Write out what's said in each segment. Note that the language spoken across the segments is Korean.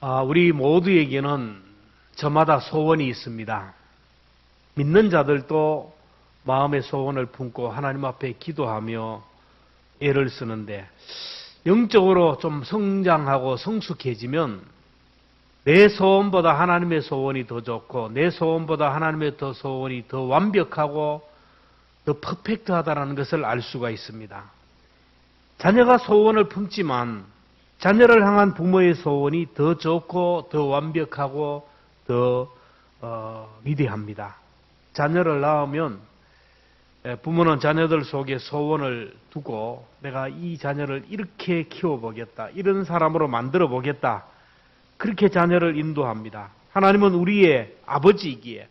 아, 우리 모두에게는 저마다 소원이 있습니다. 믿는 자들도 마음의 소원을 품고 하나님 앞에 기도하며 애를 쓰는데 영적으로 좀 성장하고 성숙해지면 내 소원보다 하나님의 소원이 더 좋고 내 소원보다 하나님의 더 소원이 더 완벽하고 더 퍼펙트하다는 것을 알 수가 있습니다. 자녀가 소원을 품지만 자녀를 향한 부모의 소원이 더 좋고 더 완벽하고 더 어, 위대합니다. 자녀를 낳으면 에, 부모는 자녀들 속에 소원을 두고 내가 이 자녀를 이렇게 키워보겠다. 이런 사람으로 만들어 보겠다. 그렇게 자녀를 인도합니다. 하나님은 우리의 아버지이기에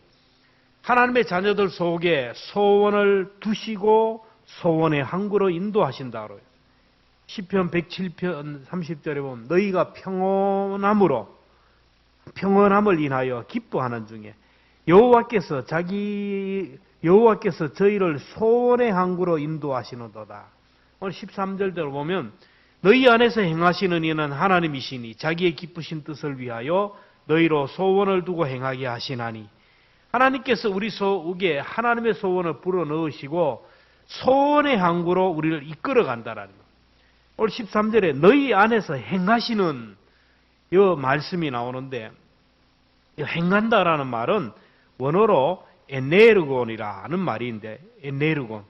하나님의 자녀들 속에 소원을 두시고 소원의 항구로 인도하신다. 그래요. 시편 107편 30절에 보면 너희가 평온함으로 평온함을 인하여 기뻐하는 중에 여호와께서 자기 여호와께서 저희를 소원의 항구로 인도하시는도다. 오늘 13절대로 보면 너희 안에서 행하시는 이는 하나님이시니 자기의 기쁘신 뜻을 위하여 너희로 소원을 두고 행하게 하시나니 하나님께서 우리 속에 하나님의 소원을 불어 넣으시고 소원의 항구로 우리를 이끌어 간다라는 것. 오늘 13절에 너희 안에서 행하시는 이 말씀이 나오는데 이 행한다라는 말은 원어로 에네르곤이라는 말인데 에네르곤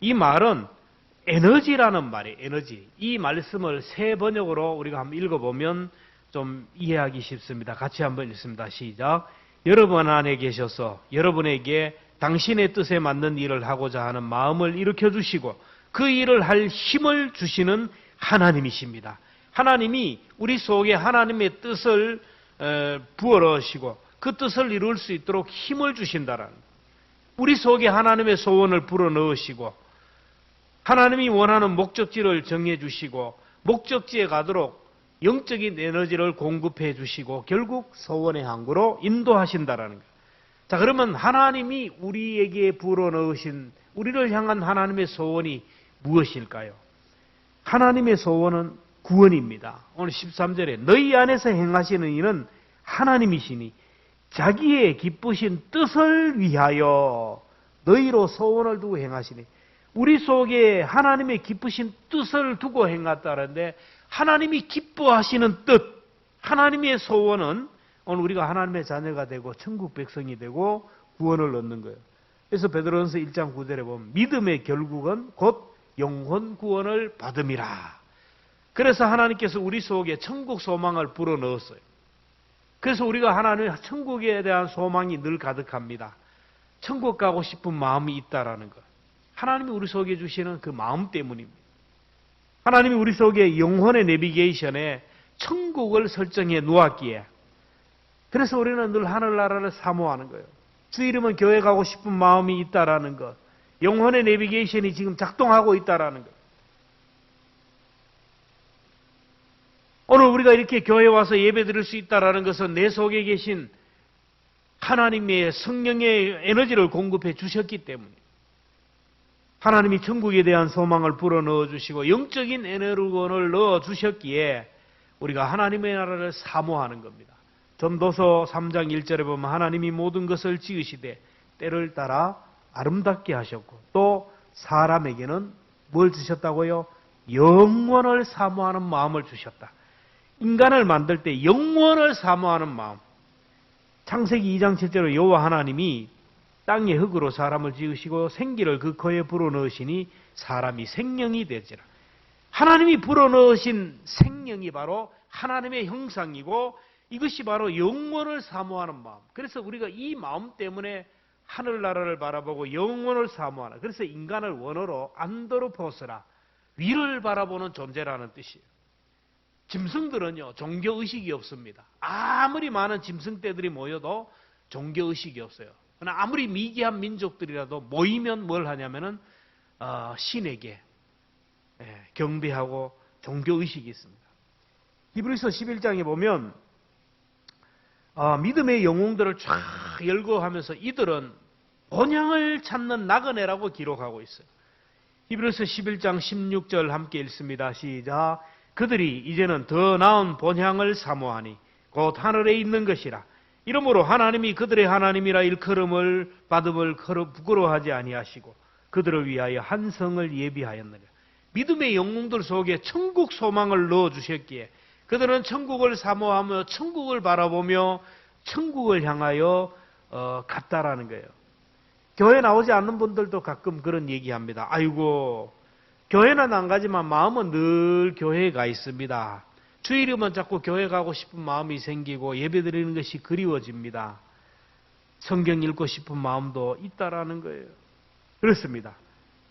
이 말은 에너지라는 말이에요. 에너지. 이 말씀을 세 번역으로 우리가 한번 읽어보면 좀 이해하기 쉽습니다. 같이 한번 읽습니다. 시작. 여러분 안에 계셔서 여러분에게 당신의 뜻에 맞는 일을 하고자 하는 마음을 일으켜 주시고 그 일을 할 힘을 주시는 하나님이십니다. 하나님이 우리 속에 하나님의 뜻을 어, 부어 넣으시고 그 뜻을 이룰 수 있도록 힘을 주신다라는 우리 속에 하나님의 소원을 불어 넣으시고 하나님이 원하는 목적지를 정해 주시고 목적지에 가도록 영적인 에너지를 공급해 주시고 결국 소원의 항구로 인도하신다라는 거예요. 자, 그러면 하나님이 우리에게 불어 넣으신 우리를 향한 하나님의 소원이 무엇일까요? 하나님의 소원은 구원입니다. 오늘 13절에 너희 안에서 행하시는 일은 하나님이시니 자기의 기쁘신 뜻을 위하여 너희로 소원을 두고 행하시니 우리 속에 하나님의 기쁘신 뜻을 두고 행했다는데 하나님이 기뻐하시는 뜻, 하나님의 소원은 오늘 우리가 하나님의 자녀가 되고 천국 백성이 되고 구원을 얻는 거예요. 그래서 베드로전서 1장 9절에 보면 믿음의 결국은 곧 영혼 구원을 받음이라. 그래서 하나님께서 우리 속에 천국 소망을 불어 넣었어요. 그래서 우리가 하나님 천국에 대한 소망이 늘 가득합니다. 천국 가고 싶은 마음이 있다라는 것. 하나님이 우리 속에 주시는 그 마음 때문입니다. 하나님이 우리 속에 영혼의 내비게이션에 천국을 설정해 놓았기에 그래서 우리는 늘 하늘나라를 사모하는 거예요. 주 이름은 교회 가고 싶은 마음이 있다라는 것. 영혼의 내비게이션이 지금 작동하고 있다라는 것. 오늘 우리가 이렇게 교회 와서 예배 드릴 수 있다라는 것은 내 속에 계신 하나님의 성령의 에너지를 공급해 주셨기 때문에 하나님이 천국에 대한 소망을 불어넣어 주시고 영적인 에너지를 넣어 주셨기에 우리가 하나님의 나라를 사모하는 겁니다. 전도서 3장 1절에 보면 하나님이 모든 것을 지으시되 때를 따라 아름답게 하셨고 또 사람에게는 뭘 주셨다고요? 영원을 사모하는 마음을 주셨다. 인간을 만들 때 영원을 사모하는 마음. 창세기 2장 7절에 여호와 하나님이 땅의 흙으로 사람을 지으시고 생기를 그 코에 불어넣으시니 사람이 생명이 되지라. 하나님이 불어넣으신 생명이 바로 하나님의 형상이고 이것이 바로 영원을 사모하는 마음. 그래서 우리가 이 마음 때문에 하늘나라를 바라보고 영원을 사모하나. 그래서 인간을 원어로 안도로포스라 위를 바라보는 존재라는 뜻이에요. 짐승들은요 종교 의식이 없습니다. 아무리 많은 짐승떼들이 모여도 종교 의식이 없어요. 그러나 아무리 미개한 민족들이라도 모이면 뭘 하냐면은 어, 신에게 예, 경배하고 종교 의식이 있습니다. 히브리서 11장에 보면 어, 믿음의 영웅들을 쫙 열거하면서 이들은 본향을 찾는 나그네라고 기록하고 있어요. 히브리서 11장 16절 함께 읽습니다. 시작. 그들이 이제는 더 나은 본향을 사모하니 곧 하늘에 있는 것이라. 이러므로 하나님이 그들의 하나님이라 일컬음을 받음을 부끄러워하지 아니하시고 그들을 위하여 한 성을 예비하였느냐. 믿음의 영웅들 속에 천국 소망을 넣어 주셨기에 그들은 천국을 사모하며 천국을 바라보며 천국을 향하여 어, 갔다라는 거예요. 교회 나오지 않는 분들도 가끔 그런 얘기합니다. 아이고 교회는 안 가지만 마음은 늘 교회에 가 있습니다. 주일이면 자꾸 교회 가고 싶은 마음이 생기고 예배 드리는 것이 그리워집니다. 성경 읽고 싶은 마음도 있다라는 거예요. 그렇습니다.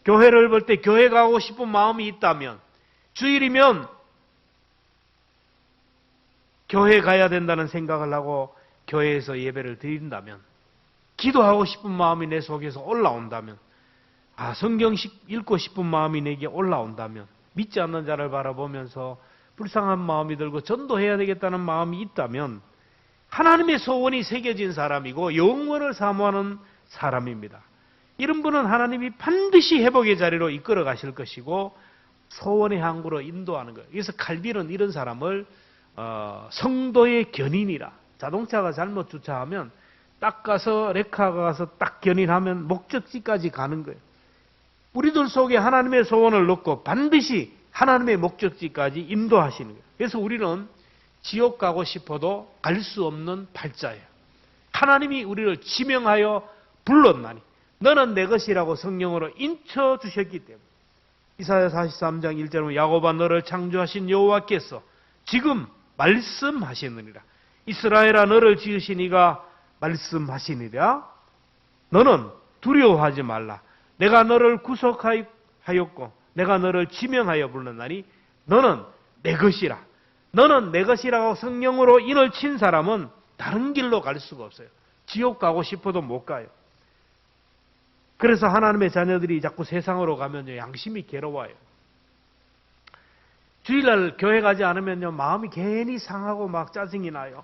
교회를 볼 때 교회 가고 싶은 마음이 있다면 주일이면 교회 가야 된다는 생각을 하고 교회에서 예배를 드린다면 기도하고 싶은 마음이 내 속에서 올라온다면 아 성경 읽고 싶은 마음이 내게 올라온다면 믿지 않는 자를 바라보면서 불쌍한 마음이 들고 전도해야 되겠다는 마음이 있다면 하나님의 소원이 새겨진 사람이고 영원을 사모하는 사람입니다. 이런 분은 하나님이 반드시 회복의 자리로 이끌어 가실 것이고 소원의 항구로 인도하는 거예요. 그래서 칼빈은 이런 사람을 어, 성도의 견인이라 자동차가 잘못 주차하면 딱 가서 레카가 가서 딱 견인하면 목적지까지 가는 거예요. 우리들 속에 하나님의 소원을 넣고 반드시 하나님의 목적지까지 인도하시는 거예요. 그래서 우리는 지옥 가고 싶어도 갈 수 없는 발자예요. 하나님이 우리를 지명하여 불렀나니 너는 내 것이라고 성령으로 인쳐 주셨기 때문에 이사야 43장 1절에 야곱아 너를 창조하신 여호와께서 지금 말씀하시느니라. 이스라엘아 너를 지으신 이가 말씀하시니라 너는 두려워하지 말라. 내가 너를 구속하였고 내가 너를 지명하여 불렀나니 너는 내 것이라. 너는 내 것이라고 성령으로 인을 친 사람은 다른 길로 갈 수가 없어요. 지옥 가고 싶어도 못 가요. 그래서 하나님의 자녀들이 자꾸 세상으로 가면요, 양심이 괴로워요. 주일날 교회 가지 않으면요, 마음이 괜히 상하고 막 짜증이 나요.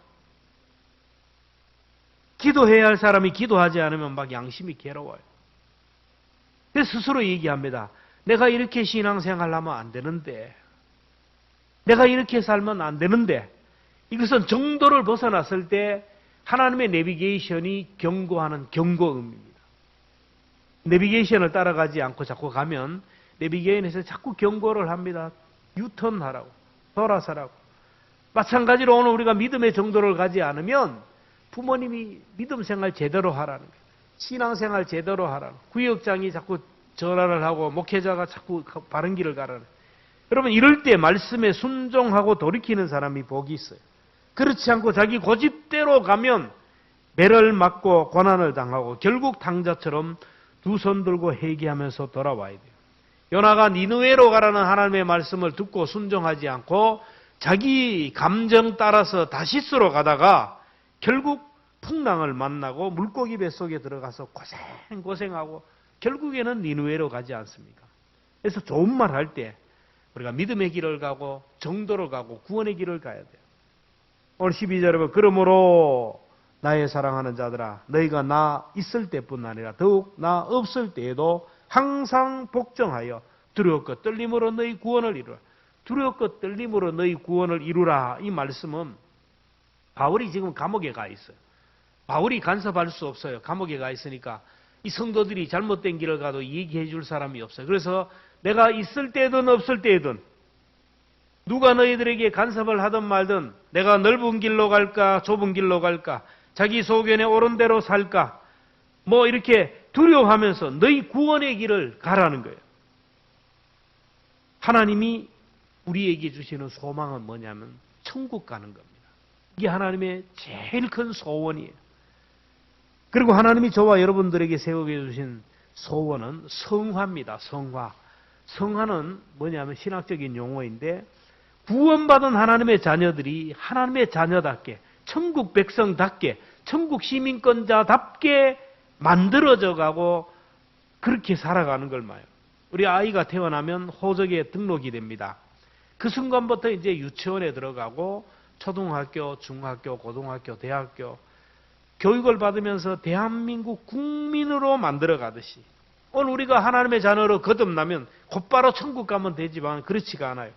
기도해야 할 사람이 기도하지 않으면 막 양심이 괴로워요. 그래서 스스로 얘기합니다. 내가 이렇게 신앙생활 하면 안 되는데, 내가 이렇게 살면 안 되는데, 이것은 정도를 벗어났을 때 하나님의 내비게이션이 경고하는 경고음입니다. 내비게이션을 따라가지 않고 자꾸 가면 내비게이션에서 자꾸 경고를 합니다. 유턴하라고, 돌아서라고. 마찬가지로 오늘 우리가 믿음의 정도를 가지 않으면 부모님이 믿음 생활 제대로 하라는 거예요. 신앙 생활 제대로 하라는 거예요. 구역장이 자꾸 전화를 하고 목회자가 자꾸 바른 길을 가라는 거예요. 여러분 이럴 때 말씀에 순종하고 돌이키는 사람이 복이 있어요. 그렇지 않고 자기 고집대로 가면 매를 맞고 고난을 당하고 결국 당자처럼 두 손 들고 회개하면서 돌아와야 돼요. 요나가 니느웨로 가라는 하나님의 말씀을 듣고 순종하지 않고 자기 감정 따라서 다시스로 가다가 결국 풍랑을 만나고 물고기 뱃속에 들어가서 고생 고생하고 결국에는 니느웨로 가지 않습니까? 그래서 좋은 말 할 때 우리가 믿음의 길을 가고 정도를 가고 구원의 길을 가야 돼요. 오늘 12절에 보면 그러므로 나의 사랑하는 자들아 너희가 나 있을 때뿐 아니라 더욱 나 없을 때에도 항상 복종하여 두려웠고 떨림으로 너희 구원을 이루라. 두려웠고 떨림으로 너희 구원을 이루라. 이 말씀은 바울이 지금 감옥에 가 있어요. 바울이 간섭할 수 없어요. 감옥에 가 있으니까 이 성도들이 잘못된 길을 가도 얘기해 줄 사람이 없어요. 그래서 내가 있을 때든 없을 때든 누가 너희들에게 간섭을 하든 말든 내가 넓은 길로 갈까 좁은 길로 갈까 자기 소견에 옳은 대로 살까 뭐 이렇게 두려워하면서 너희 구원의 길을 가라는 거예요. 하나님이 우리에게 주시는 소망은 뭐냐면 천국 가는 겁니다. 이게 하나님의 제일 큰 소원이에요. 그리고 하나님이 저와 여러분들에게 세우게 주신 소원은 성화입니다. 성화. 성화는 뭐냐면 신학적인 용어인데 구원받은 하나님의 자녀들이 하나님의 자녀답게 천국 백성답게 천국 시민권자답게 만들어져 가고 그렇게 살아가는 걸 말해요. 우리 아이가 태어나면 호적에 등록이 됩니다. 그 순간부터 이제 유치원에 들어가고 초등학교, 중학교, 고등학교, 대학교 교육을 받으면서 대한민국 국민으로 만들어 가듯이 오늘 우리가 하나님의 자녀로 거듭나면 곧바로 천국 가면 되지만 그렇지가 않아요.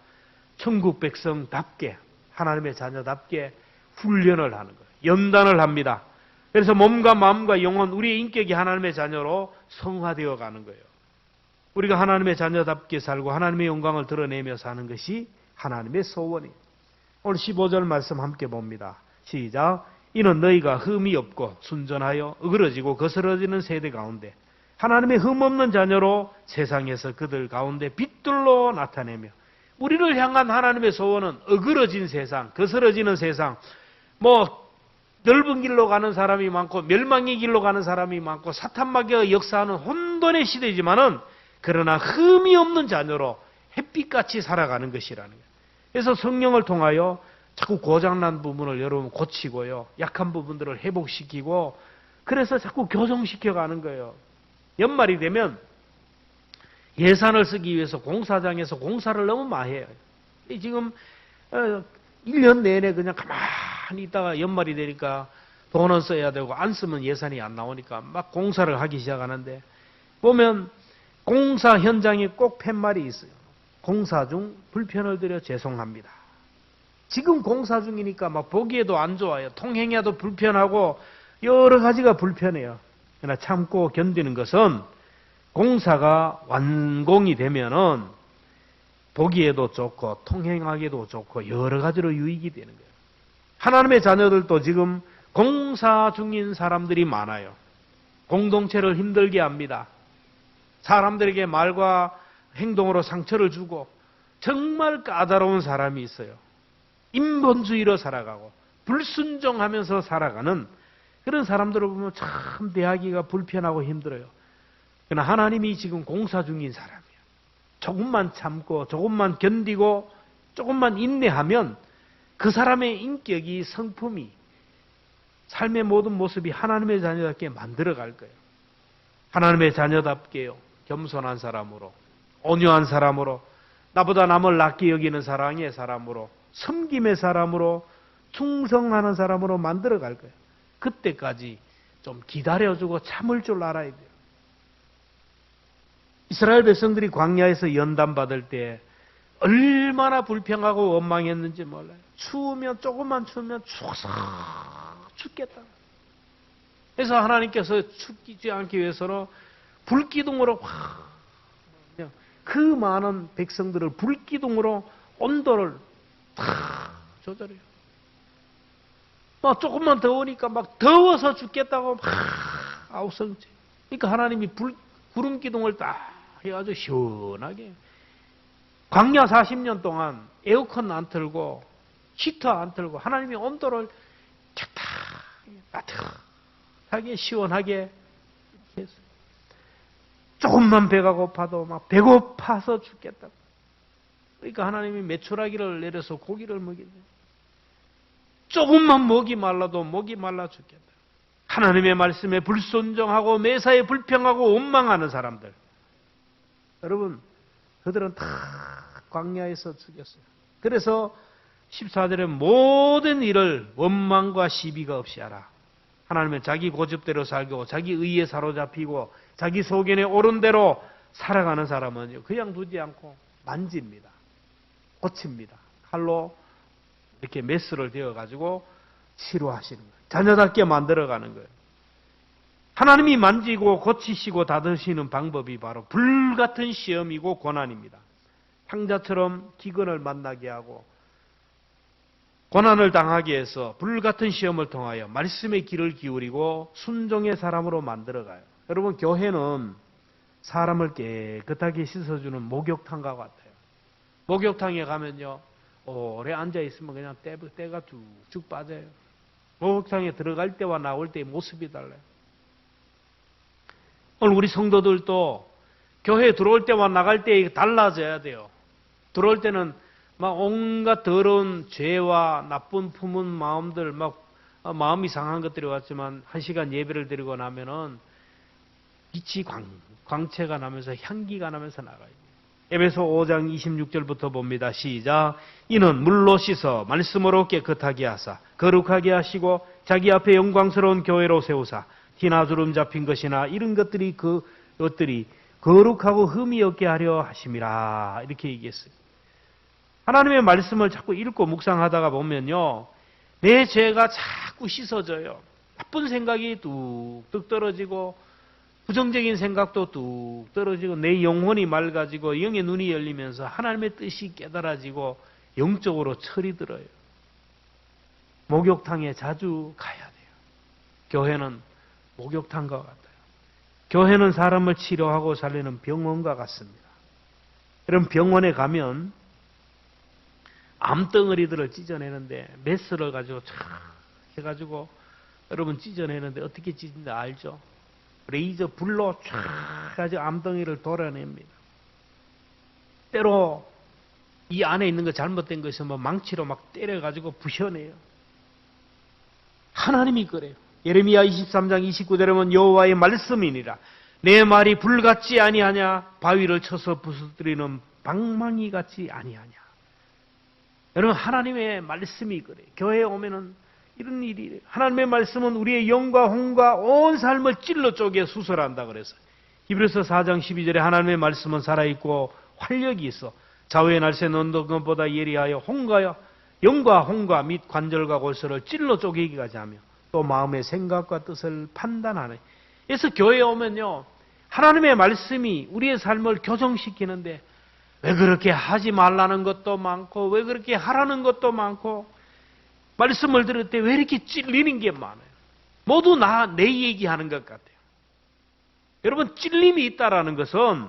천국 백성답게 하나님의 자녀답게 훈련을 하는 거예요. 연단을 합니다. 그래서 몸과 마음과 영혼, 우리의 인격이 하나님의 자녀로 성화되어 가는 거예요. 우리가 하나님의 자녀답게 살고 하나님의 영광을 드러내며 사는 것이 하나님의 소원이에요. 오늘 15절 말씀 함께 봅니다. 시작. 이는 너희가 흠이 없고 순전하여 어그러지고 거스러지는 세대 가운데 하나님의 흠 없는 자녀로 세상에서 그들 가운데 빛들로 나타내며 우리를 향한 하나님의 소원은 어그러진 세상, 거스러지는 세상, 뭐 넓은 길로 가는 사람이 많고 멸망의 길로 가는 사람이 많고 사탄마귀가 역사하는 혼돈의 시대지만은 그러나 흠이 없는 자녀로 햇빛같이 살아가는 것이라는 거예요. 그래서 성령을 통하여 자꾸 고장난 부분을 여러분 고치고요. 약한 부분들을 회복시키고 그래서 자꾸 교정시켜 가는 거예요. 연말이 되면 예산을 쓰기 위해서 공사장에서 공사를 너무 많이 해요. 이 지금 어, 1년 내내 그냥 가만히 있다가 연말이 되니까 돈은 써야 되고 안 쓰면 예산이 안 나오니까 막 공사를 하기 시작하는데 보면 공사 현장에 꼭 팻말이 있어요. 공사 중 불편을 드려 죄송합니다. 지금 공사 중이니까 막 보기에도 안 좋아요. 통행해도 불편하고 여러 가지가 불편해요. 그러나 참고 견디는 것은 공사가 완공이 되면은 보기에도 좋고 통행하기도 좋고 여러 가지로 유익이 되는 거예요. 하나님의 자녀들도 지금 공사 중인 사람들이 많아요. 공동체를 힘들게 합니다. 사람들에게 말과 행동으로 상처를 주고 정말 까다로운 사람이 있어요. 인본주의로 살아가고 불순종하면서 살아가는 그런 사람들을 보면 참 대하기가 불편하고 힘들어요. 그러나 하나님이 지금 공사 중인 사람이에요. 조금만 참고 조금만 견디고 조금만 인내하면 그 사람의 인격이 성품이 삶의 모든 모습이 하나님의 자녀답게 만들어 갈 거예요. 하나님의 자녀답게요. 겸손한 사람으로 온유한 사람으로 나보다 남을 낮게 여기는 사랑의 사람으로 섬김의 사람으로 충성하는 사람으로 만들어 갈 거예요. 그때까지 좀 기다려주고 참을 줄 알아야 돼요. 이스라엘 백성들이 광야에서 연단 받을 때 얼마나 불평하고 원망했는지 몰라요. 추우면 조금만 추우면 추워서 죽겠다. 그래서 하나님께서 죽지 않기 위해서는 불기둥으로 확그 많은 백성들을 불기둥으로 온도를 다 조절해요. 막 조금만 더우니까 막 더워서 죽겠다고 막 아우성지. 그러니까 하나님이 불, 구름 기둥을 딱 해가지고 시원하게. 광야 40년 동안 에어컨 안 틀고 히터 안 틀고 하나님이 온도를 따뜻하게 시원하게. 조금만 배가 고파도 막 배고파서 죽겠다. 그러니까 하나님이 메추라기를 내려서 고기를 먹이네. 조금만 목이 말라도 목이 말라 죽겠다. 하나님의 말씀에 불순종하고 매사에 불평하고 원망하는 사람들. 여러분, 그들은 다 광야에서 죽였어요. 그래서 14절에 모든 일을 원망과 시비가 없이 하라. 하나님은 자기 고집대로 살고 자기 의에 사로잡히고 자기 소견에 옳은 대로 살아가는 사람은 그냥 두지 않고 만집니다. 고칩니다. 칼로 이렇게 메스를 되어 가지고 치료하시는 거예요. 자녀답게 만들어 가는 거예요. 하나님이 만지고 고치시고 다드시는 방법이 바로 불같은 시험이고 고난입니다. 황자처럼 기근을 만나게 하고 고난을 당하게 해서 불같은 시험을 통하여 말씀의 길을 기울이고 순종의 사람으로 만들어가요. 여러분 교회는 사람을 깨끗하게 씻어주는 목욕탕과 같아요. 목욕탕에 가면요 오래 앉아 있으면 그냥 때, 때가 쭉쭉 빠져요. 목욕탕에 들어갈 때와 나올 때의 모습이 달라요. 오늘 우리 성도들도 교회에 들어올 때와 나갈 때 달라져야 돼요. 들어올 때는 막 온갖 더러운 죄와 나쁜 품은 마음들, 막 마음이 상한 것들이 왔지만 한 시간 예배를 드리고 나면은 빛이 광, 광채가 나면서 향기가 나면서 나가요. 에베소 5장 26절부터 봅니다. 시작. 이는 물로 씻어 말씀으로 깨끗하게 하사 거룩하게 하시고 자기 앞에 영광스러운 교회로 세우사 티나 주름 잡힌 것이나 이런 것들이 그 것들이 거룩하고 흠이 없게 하려 하심이라 이렇게 얘기했어요. 하나님의 말씀을 자꾸 읽고 묵상하다가 보면요. 내 죄가 자꾸 씻어져요. 나쁜 생각이 뚝뚝 떨어지고 부정적인 생각도 뚝 떨어지고 내 영혼이 맑아지고 영의 눈이 열리면서 하나님의 뜻이 깨달아지고 영적으로 철이 들어요. 목욕탕에 자주 가야 돼요. 교회는 목욕탕과 같아요. 교회는 사람을 치료하고 살리는 병원과 같습니다. 여러분 병원에 가면 암덩어리들을 찢어내는데 메스를 가지고 촥 해가지고 여러분 찢어내는데 어떻게 찢는지 알죠? 레이저 불로 촥 가지고 암덩이를 돌아냅니다. 때로 이 안에 있는 거 잘못된 것이 뭐 망치로 막 때려가지고 부셔내요. 하나님이 그래요. 예레미야 23장 29절에 보면 여호와의 말씀이니라. 내 말이 불같지 아니하냐? 바위를 쳐서 부수뜨리는 방망이 같지 아니하냐? 여러분 하나님의 말씀이 그래요. 교회에 오면은 이런 일이. 하나님의 말씀은 우리의 영과 혼과 온 삶을 찔러 쪼개 수설한다 그래서 히브리서 4장 12절에 하나님의 말씀은 살아 있고 활력이 있어 좌우의 날새 것보다 예리하여 홍가여 영과 혼과 및 관절과 골수를 찔러 쪼개기까지 하며 또 마음의 생각과 뜻을 판단하네. 그래서 교회에 오면요 하나님의 말씀이 우리의 삶을 교정시키는데 왜 그렇게 하지 말라는 것도 많고 왜 그렇게 하라는 것도 많고 말씀을 들을 때 왜 이렇게 찔리는 게 많아요. 모두 나 내 얘기하는 것 같아요. 여러분 찔림이 있다라는 것은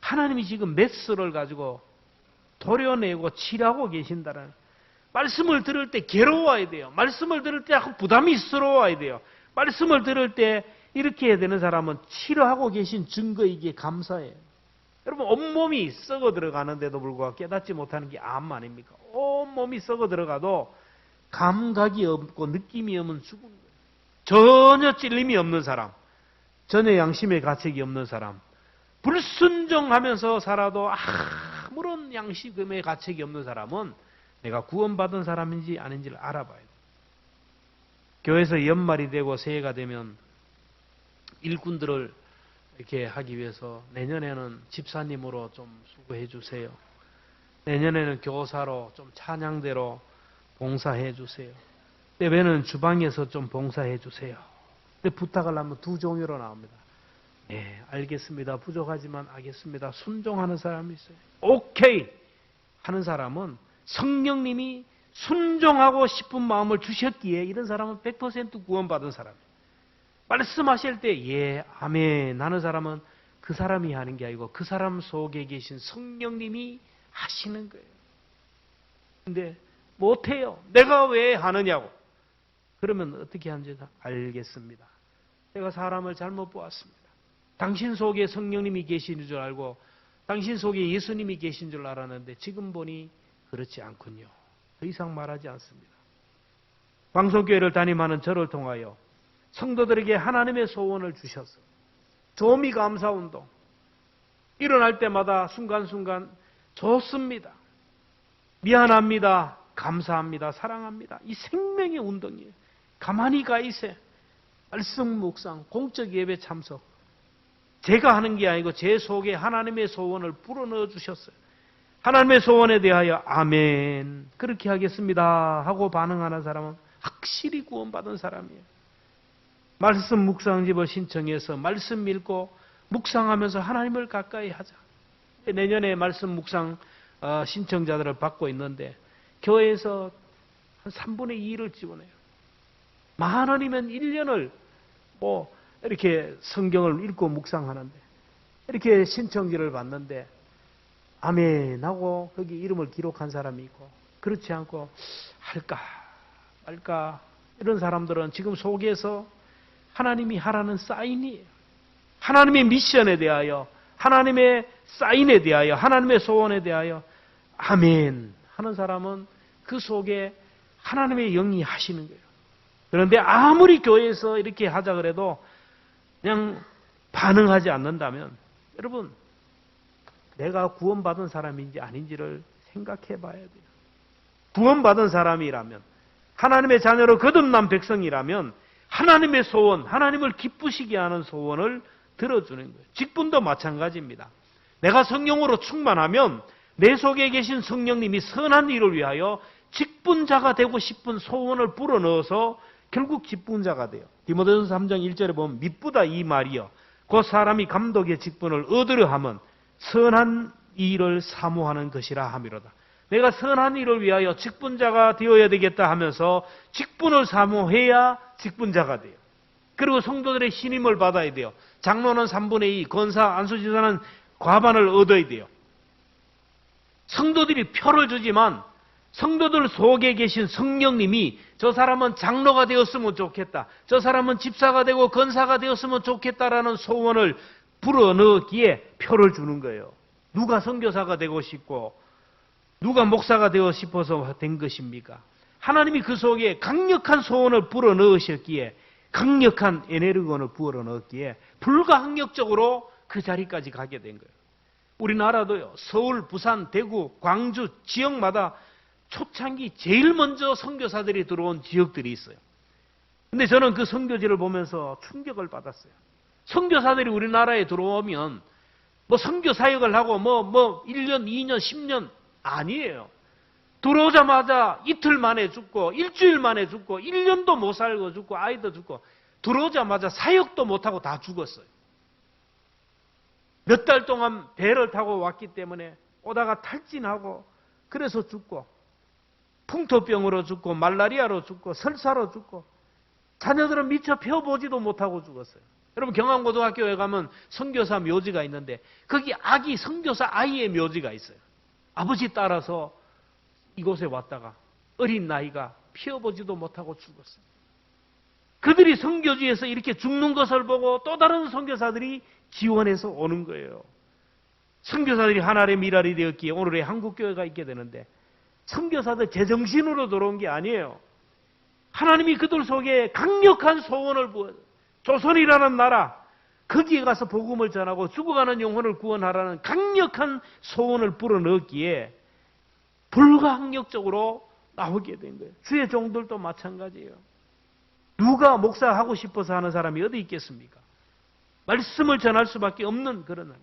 하나님이 지금 메스를 가지고 도려내고 치료하고 계신다는 말씀을 들을 때 괴로워야 돼요. 말씀을 들을 때 약간 부담이 스러워야 돼요. 말씀을 들을 때 이렇게 해야 되는 사람은 치료하고 계신 증거이기에 감사해요. 여러분 온몸이 썩어 들어가는데도 불구하고 깨닫지 못하는 게 암 아닙니까? 온몸이 썩어 들어가도 감각이 없고 느낌이 없으면 죽은 거예요. 전혀 찔림이 없는 사람, 전혀 양심의 가책이 없는 사람, 불순종하면서 살아도 아무런 양심의 가책이 없는 사람은 내가 구원받은 사람인지 아닌지를 알아봐야 돼요. 교회에서 연말이 되고 새해가 되면 일꾼들을 이렇게 하기 위해서 내년에는 집사님으로 좀 수고해 주세요. 내년에는 교사로 좀 찬양대로 봉사해 주세요. 때에는 주방에서 좀 봉사해 주세요. 근데 부탁을 하면 두 종류로 나옵니다. 네, 알겠습니다. 부족하지만 알겠습니다. 순종하는 사람이 있어요. 오케이! 하는 사람은 성령님이 순종하고 싶은 마음을 주셨기에 이런 사람은 100% 구원받은 사람이에요. 말씀하실 때, 예, 아멘 하는 사람은 그 사람이 하는 게 아니고 그 사람 속에 계신 성령님이 하시는 거예요. 근데 못해요. 내가 왜 하느냐고. 그러면 어떻게 하는지 알겠습니다. 내가 사람을 잘못 보았습니다. 당신 속에 성령님이 계시는 줄 알고 당신 속에 예수님이 계신 줄 알았는데 지금 보니 그렇지 않군요. 더 이상 말하지 않습니다. 방송교회를 담임하는 저를 통하여 성도들에게 하나님의 소원을 주셔서 조미 감사 운동 일어날 때마다 순간순간 좋습니다. 미안합니다. 감사합니다. 사랑합니다. 이 생명의 운동이에요. 가만히 가 있어. 말씀 묵상, 공적 예배 참석. 제가 하는 게 아니고 제 속에 하나님의 소원을 불어넣어 주셨어요. 하나님의 소원에 대하여 아멘 그렇게 하겠습니다 하고 반응하는 사람은 확실히 구원받은 사람이에요. 말씀 묵상집을 신청해서 말씀 읽고 묵상하면서 하나님을 가까이 하자. 내년에 말씀 묵상 어, 신청자들을 받고 있는데 교회에서 한 3분의 2를 지원해요. 만 원이면 1년을 뭐 이렇게 성경을 읽고 묵상하는데 이렇게 신청지를 받는데 아멘 하고 거기 이름을 기록한 사람이 있고 그렇지 않고 할까 말까 이런 사람들은 지금 속에서 하나님이 하라는 사인이에요. 하나님의 미션에 대하여 하나님의 사인에 대하여 하나님의 소원에 대하여 아멘 하는 사람은 그 속에 하나님의 영이 하시는 거예요. 그런데 아무리 교회에서 이렇게 하자 그래도 그냥 반응하지 않는다면 여러분 내가 구원받은 사람인지 아닌지를 생각해 봐야 돼요. 구원받은 사람이라면 하나님의 자녀로 거듭난 백성이라면 하나님의 소원, 하나님을 기쁘시게 하는 소원을 들어주는 거예요. 직분도 마찬가지입니다. 내가 성령으로 충만하면 내 속에 계신 성령님이 선한 일을 위하여 직분자가 되고 싶은 소원을 불어넣어서 결국 직분자가 돼요. 디모데전서 3장 1절에 보면 미쁘다 이 말이요. 그 사람이 감독의 직분을 얻으려 하면 선한 일을 사모하는 것이라 함이로다. 내가 선한 일을 위하여 직분자가 되어야 되겠다 하면서 직분을 사모해야 직분자가 돼요. 그리고 성도들의 신임을 받아야 돼요. 장로는 3분의 2, 권사, 안수지사는 과반을 얻어야 돼요. 성도들이 표를 주지만 성도들 속에 계신 성령님이 저 사람은 장로가 되었으면 좋겠다. 저 사람은 집사가 되고 건사가 되었으면 좋겠다라는 소원을 불어넣기에 표를 주는 거예요. 누가 선교사가 되고 싶고 누가 목사가 되고 싶어서 된 것입니까? 하나님이 그 속에 강력한 소원을 불어 넣으셨기에 강력한 에네르건을 부어 넣었기에 불가항력적으로 그 자리까지 가게 된 거예요. 우리나라도요. 서울, 부산, 대구, 광주 지역마다 초창기 제일 먼저 선교사들이 들어온 지역들이 있어요. 근데 저는 그 선교지를 보면서 충격을 받았어요. 선교사들이 우리나라에 들어오면 뭐 선교 사역을 하고 뭐뭐 1년, 2년, 10년 아니에요. 들어오자마자 이틀 만에 죽고 일주일 만에 죽고 1년도 못 살고 죽고 아이도 죽고 들어오자마자 사역도 못 하고 다 죽었어요. 몇 달 동안 배를 타고 왔기 때문에 오다가 탈진하고 그래서 죽고 풍토병으로 죽고 말라리아로 죽고 설사로 죽고 자녀들은 미처 펴보지도 못하고 죽었어요. 여러분 경암고등학교에 가면 선교사 묘지가 있는데 거기 아기 선교사 아이의 묘지가 있어요. 아버지 따라서 이곳에 왔다가 어린 나이가 피어보지도 못하고 죽었어요. 그들이 선교지에서 이렇게 죽는 것을 보고 또 다른 선교사들이 지원해서 오는 거예요. 선교사들이 하나의 미랄이 되었기에 오늘의 한국교회가 있게 되는데 선교사들 제정신으로 들어온 게 아니에요. 하나님이 그들 속에 강력한 소원을 부어 조선이라는 나라 거기에 가서 복음을 전하고 죽어가는 영혼을 구원하라는 강력한 소원을 불어넣기에 불가항력적으로 나오게 된 거예요. 주의 종들도 마찬가지예요. 누가 목사하고 싶어서 하는 사람이 어디 있겠습니까? 말씀을 전할 수밖에 없는 그런 날.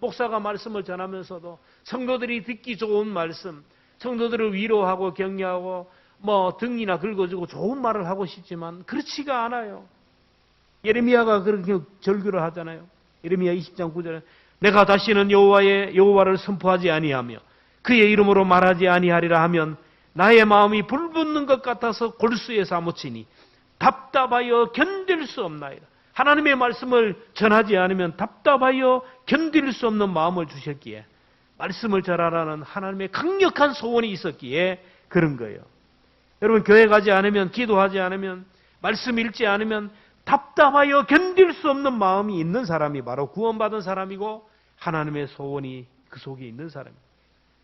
목사가 말씀을 전하면서도 성도들이 듣기 좋은 말씀, 성도들을 위로하고 격려하고 뭐 등이나 긁어주고 좋은 말을 하고 싶지만 그렇지가 않아요. 예레미야가 그렇게 절규를 하잖아요. 예레미야 20장 9절에 내가 다시는 여호와의 여호와를 선포하지 아니하며 그의 이름으로 말하지 아니하리라 하면 나의 마음이 불붙는 것 같아서 골수에 사무치니 답답하여 견딜 수 없나이다. 하나님의 말씀을 전하지 않으면 답답하여 견딜 수 없는 마음을 주셨기에 말씀을 전하라는 하나님의 강력한 소원이 있었기에 그런 거예요. 여러분 교회 가지 않으면 기도하지 않으면 말씀 읽지 않으면 답답하여 견딜 수 없는 마음이 있는 사람이 바로 구원받은 사람이고 하나님의 소원이 그 속에 있는 사람입니다.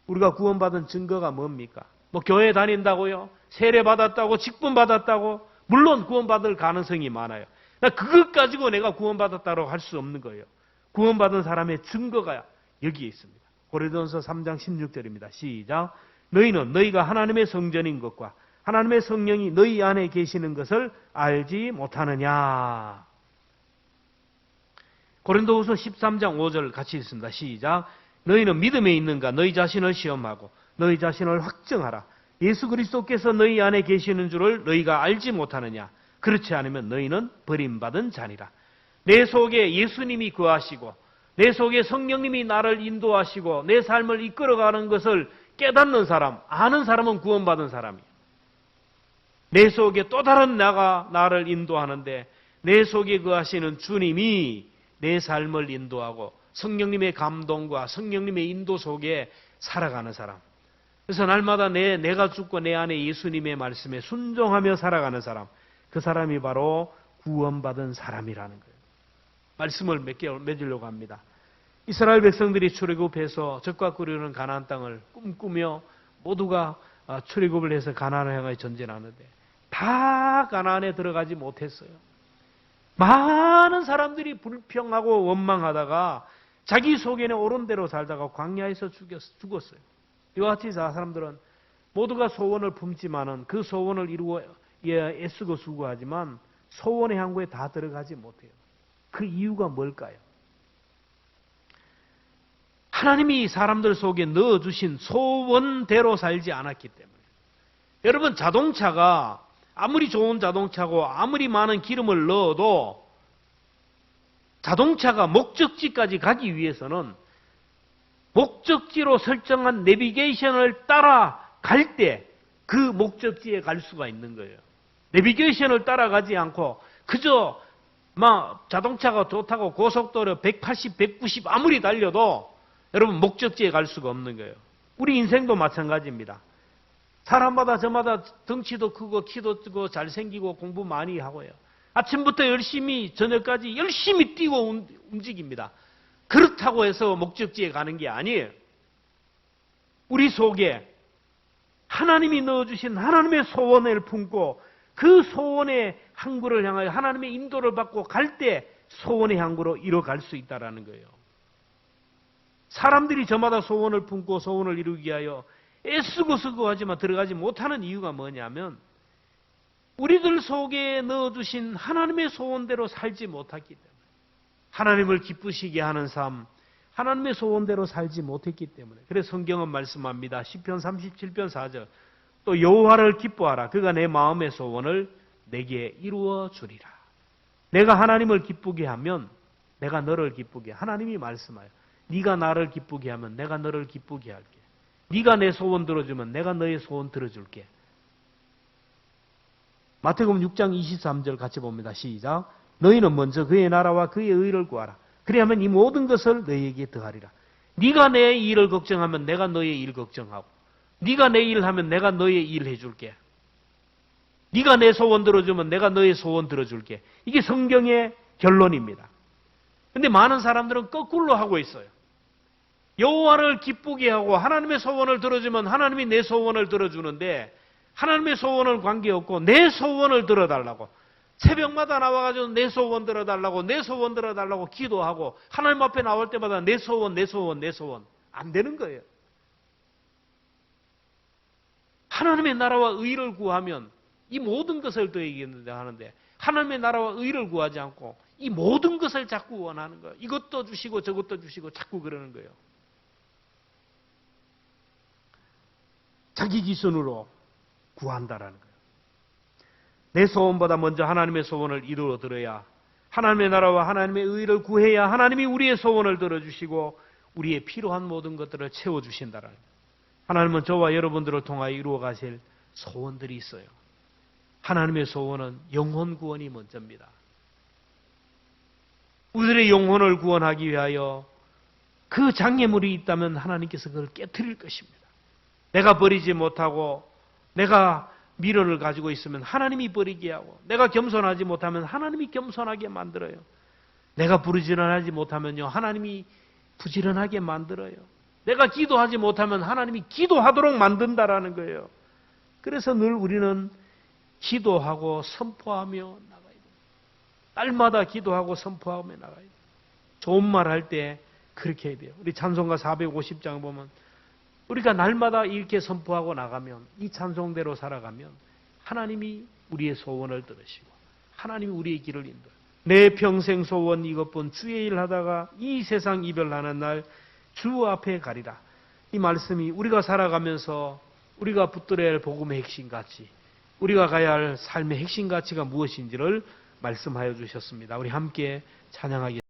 우리가 구원받은 증거가 뭡니까? 뭐 교회 다닌다고요? 세례 받았다고 직분 받았다고 물론 구원받을 가능성이 많아요. 나 그것 가지고 내가 구원받았다고 할 수 없는 거예요. 구원받은 사람의 증거가 여기에 있습니다. 고린도전서 3장 16절입니다. 시작. 너희는 너희가 하나님의 성전인 것과 하나님의 성령이 너희 안에 계시는 것을 알지 못하느냐. 고린도후서 13장 5절 같이 읽습니다. 시작. 너희는 믿음에 있는가 너희 자신을 시험하고 너희 자신을 확정하라. 예수 그리스도께서 너희 안에 계시는 줄을 너희가 알지 못하느냐. 그렇지 않으면 너희는 버림받은 자니라. 내 속에 예수님이 거하시고 내 속에 성령님이 나를 인도하시고 내 삶을 이끌어가는 것을 깨닫는 사람, 아는 사람은 구원받은 사람이에요. 내 속에 또 다른 나가 나를 인도하는데 내 속에 거하시는 주님이 내 삶을 인도하고 성령님의 감동과 성령님의 인도 속에 살아가는 사람. 그래서 날마다 내, 내가 죽고 내 안에 예수님의 말씀에 순종하며 살아가는 사람. 그 사람이 바로 구원받은 사람이라는 거예요. 말씀을 맺으려고 합니다. 이스라엘 백성들이 출애굽해서 적과 꿀이는 가나안 땅을 꿈꾸며 모두가 아, 출애굽을 해서 가나안을 향해 전진하는데 다 가나안에 들어가지 못했어요. 많은 사람들이 불평하고 원망하다가 자기 속에는 옳은 대로 살다가 광야에서 죽었어요. 이와 같이 사람들은 모두가 소원을 품지만은 그 소원을 이루어 예, 애쓰고 수고하지만 소원의 항구에 다 들어가지 못해요. 그 이유가 뭘까요? 하나님이 사람들 속에 넣어주신 소원대로 살지 않았기 때문에 여러분 자동차가 아무리 좋은 자동차고 아무리 많은 기름을 넣어도 자동차가 목적지까지 가기 위해서는 목적지로 설정한 내비게이션을 따라 갈 때 그 목적지에 갈 수가 있는 거예요. 내비게이션을 따라가지 않고 그저 막 자동차가 좋다고 고속도로 180, 190 아무리 달려도 여러분 목적지에 갈 수가 없는 거예요. 우리 인생도 마찬가지입니다. 사람마다 저마다 덩치도 크고 키도 크고 잘생기고 공부 많이 하고요. 아침부터 열심히 저녁까지 열심히 뛰고 움- 움직입니다. 그렇다고 해서 목적지에 가는 게 아니에요. 우리 속에 하나님이 넣어주신 하나님의 소원을 품고 그 소원의 항구를 향하여 하나님의 인도를 받고 갈 때 소원의 항구로 이뤄갈 수 있다라는 거예요. 사람들이 저마다 소원을 품고 소원을 이루기 위하여 애쓰고 쓰고 하지만 들어가지 못하는 이유가 뭐냐면 우리들 속에 넣어주신 하나님의 소원대로 살지 못했기 때문에 하나님을 기쁘시게 하는 삶, 하나님의 소원대로 살지 못했기 때문에 그래서 성경은 말씀합니다. 10편 37편 4절 또 여호와를 기뻐하라. 그가 내 마음의 소원을 내게 이루어 주리라. 내가 하나님을 기쁘게 하면 내가 너를 기쁘게 해. 하나님이 말씀하여 네가 나를 기쁘게 하면 내가 너를 기쁘게 할게. 네가 내 소원 들어주면 내가 너의 소원 들어줄게. 마태복음 6장 23절 같이 봅니다. 시작. 너희는 먼저 그의 나라와 그의 의를 구하라. 그리하면 이 모든 것을 너희에게 더하리라. 네가 내 일을 걱정하면 내가 너의 일 걱정하고 네가 내일 하면 내가 너의 일 해줄게. 네가 내 소원 들어주면 내가 너의 소원 들어줄게. 이게 성경의 결론입니다. 근데 많은 사람들은 거꾸로 하고 있어요. 여호와를 기쁘게 하고 하나님의 소원을 들어주면 하나님이 내 소원을 들어주는데 하나님의 소원을 관계없고 내 소원을 들어달라고 새벽마다 나와가지고 내 소원 들어달라고 내 소원 들어달라고 기도하고 하나님 앞에 나올 때마다 내 소원 내 소원 내 소원 안 되는 거예요. 하나님의 나라와 의를 구하면 이 모든 것을 더해겠는데 하는데 하나님의 나라와 의를 구하지 않고 이 모든 것을 자꾸 원하는 거예요. 이것도 주시고 저것도 주시고 자꾸 그러는 거예요. 자기 기준으로 구한다라는 거예요. 내 소원보다 먼저 하나님의 소원을 이루어 들어야 하나님의 나라와 하나님의 의를 구해야 하나님이 우리의 소원을 들어주시고 우리의 필요한 모든 것들을 채워주신다라는 거예요. 하나님은 저와 여러분들을 통하여 이루어 가실 소원들이 있어요. 하나님의 소원은 영혼 구원이 먼저입니다. 우리들의 영혼을 구원하기 위하여 그 장애물이 있다면 하나님께서 그걸 깨뜨릴 것입니다. 내가 버리지 못하고 내가 미련을 가지고 있으면 하나님이 버리게 하고 내가 겸손하지 못하면 하나님이 겸손하게 만들어요. 내가 부지런하지 못하면요 하나님이 부지런하게 만들어요. 내가 기도하지 못하면 하나님이 기도하도록 만든다라는 거예요. 그래서 늘 우리는 기도하고 선포하며 나가야 돼요. 날마다 기도하고 선포하며 나가야 돼요. 좋은 말 할 때 그렇게 해야 돼요. 우리 찬송가 450장 보면 우리가 날마다 이렇게 선포하고 나가면 이 찬송대로 살아가면 하나님이 우리의 소원을 들으시고 하나님이 우리의 길을 인도해. 내 평생 소원 이것뿐 주의 일 하다가 이 세상 이별하는 날 주 앞에 가리라. 이 말씀이 우리가 살아가면서 우리가 붙들어야 할 복음의 핵심 가치, 우리가 가야 할 삶의 핵심 가치가 무엇인지를 말씀하여 주셨습니다. 우리 함께 찬양하겠습니다.